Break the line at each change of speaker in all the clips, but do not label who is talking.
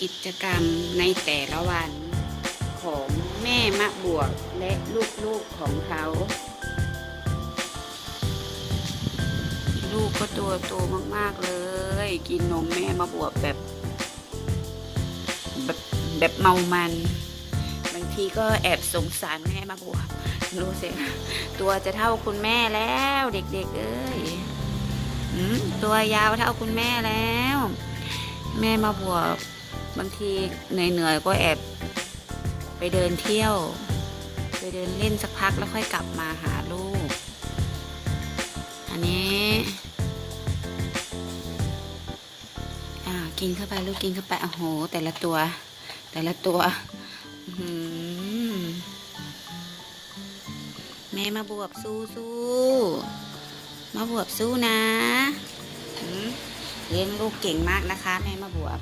กิจกรรมในแต่ละวันของแม่มะบวกและลูกๆของเขา ลูกก็ตัวโตมากๆเลย กินนมแม่มาบวบแบบ แบบแบบเมามัน บางทีก็แอบสงสารแม่มาบวบดูสิตัวจะเท่าคุณแม่แล้วเด็กๆเอ้ยตัวยาวเท่าคุณแม่แล้ว แม่มาบวบ บางทีเหนื่อยๆก็แอบไปเดินเที่ยว ไปเดินเล่นสักพักแล้วค่อยกลับมาหาลูก อันนี้อ่ากินเข้าไปลูกกินเข้าไปโอ้โห แต่ละตัว แต่ละตัวแม่มาบวบสู้สู้มาบวบสู้นะเลี้ยงลูกเก่งมากนะคะ แม่มาบวบ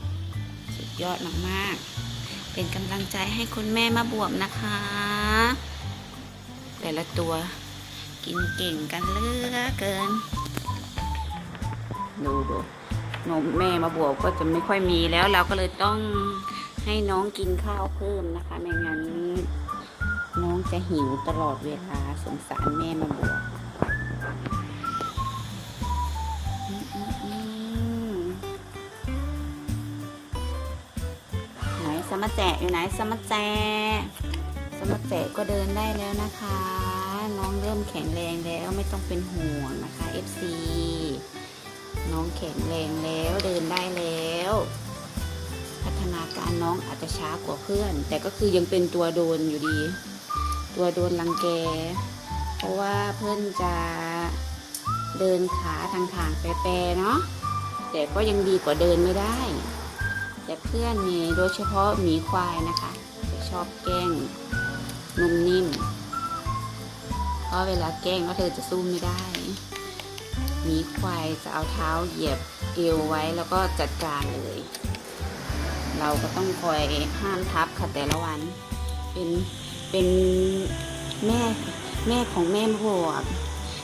สุดยอดมากๆ เป็นกำลังใจให้คุณแม่มาบวบนะคะ แต่ละตัวกินเก่งกันเลือเกิน ดูดูนมแม่มาบวกก็จะไม่ค่อยมีแล้วเราก็เลยต้องให้น้องกินข้าวเพิ่มนะคะไม่งั้นน้องจะหิวตลอดเวลาสงสารแม่มาบวก สมะแจอยู่ไหนสมะแจะสมะแจก็เดินได้แล้วนะคะ น้องเริ่มแข็งแรงแล้วไม่ต้องเป็นห่วงนะคะ FC น้องแข็งแรงแล้วเดินได้แล้ว พัฒนาการน้องอาจจะช้ากว่าเพื่อน แต่ก็คือยังเป็นตัวโดนอยู่ดี ตัวโดนรังแก เพราะว่าเพื่อนจะเดินขาทางทางๆแปรๆเนาะแต่ก็ยังดีกว่าเดินไม่ได้ แต่เพื่อนนี่โดยเฉพาะหมีควายนะคะ จะชอบแกล้งนุ่มนิ่ม เพราะเวลาแกล้งก็เธอจะสู้ไม่ได้หมีควายจะเอาเท้าเหยียบเอวไว้แล้วก็จัดการเลย เราก็ต้องคอยห้ามทับค่ะแต่ละวัน เป็นเป็นแม่แม่ของแม่บวบ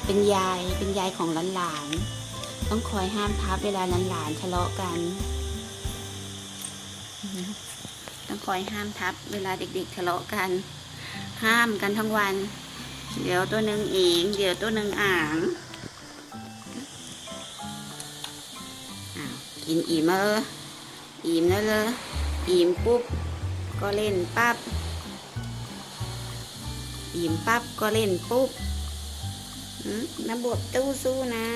เป็นยายเป็นยายของหลานๆต้องคอยห้ามทับเวลาหลานๆทะเลาะกัน ต้องคอยห้ามทับ เวลาเด็กๆทะเลาะกัน ห้ามกันทั้งวัน เดี๋ยวตัวหนึ่งอิงเดี๋ยวตัวหนึ่งอ่างอ้าวกินอิ่มเอออิ่มแล้วเลยอิ่มปุ๊บ ก็เล่นปั๊บอิ่มปั๊บก็เล่นปุ๊บน้ำบวบตู้สู้นะ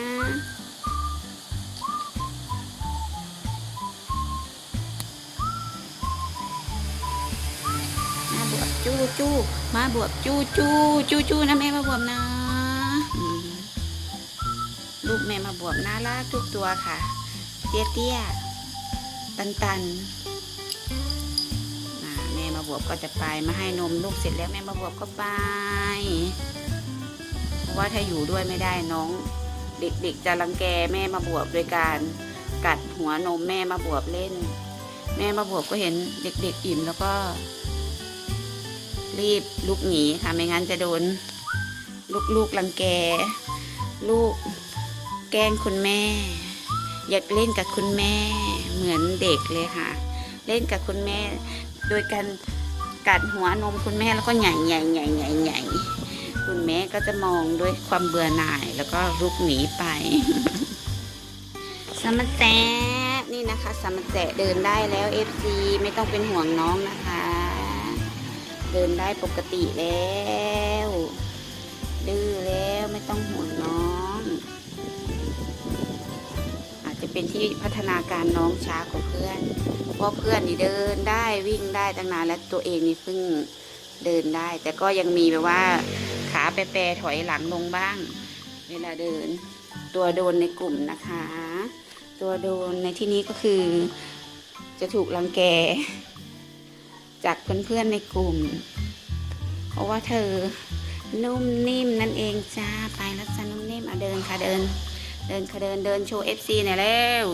จู้จู้มาบวบจู้จู้จู้จู้นะแม่มาบวบนะลูกแม่มาบวบน่ารักทุกตัวค่ะ เตี้ยเตี้ยตันตันแม่มาบวบก็จะไปมาให้นมลูกเสร็จแล้วแม่มาบวบก็ไปเพราะว่าถ้าอยู่ด้วยไม่ได้น้อง เด็กๆจะรังแกแม่มาบวบโดยการกัดหัวนมแม่มาบวบเล่น แม่มาบวบก็เห็นเด็กๆอิ่มแล้วก็ รีบลุกหนีค่ะ ไม่งั้นจะโดนลูกๆรังแก ลูกแกล้งคุณแม่ อยากเล่นกับคุณแม่เหมือนเด็กเลยค่ะ เล่นกับคุณแม่ โดยการกัดหัวนมคุณแม่แล้วก็ใหญ่ใหญ่ใหญ่ใหญ่ใหญ่คุณแม่ก็จะมองด้วยความเบื่อหน่ายแล้วก็ลุกหนีไปสมัแจนี่นะคะสมัแจเดินได้แล้ว FC ไม่ต้องเป็นห่วงน้องนะคะ เดินได้ปกติแล้ว ดื้อแล้วไม่ต้องห่วงน้อง อาจจะเป็นที่พัฒนาการน้องช้ากว่าเพื่อน เพราะเพื่อนนี่เดินได้วิ่งได้ตั้งนานแล้วตัวเองนี่เพิ่งเดินได้ แต่ก็ยังมีแบบว่าขาแปรๆถอยหลังลงบ้าง เวลาเดิน ตัวโดนในกลุ่มนะคะ ตัวโดนในที่นี้ก็คือ จะถูกรังแก จากเพื่อนๆในกลุ่ม เพราะว่าเธอนุ่มนิ่มนั่นเองจ้าไปแล้วจ้านุ่มนิ่มเอาเดินค่ะเดิน เดินค่ะเดินเดินโชว์เอฟซีหน่อยแล้ว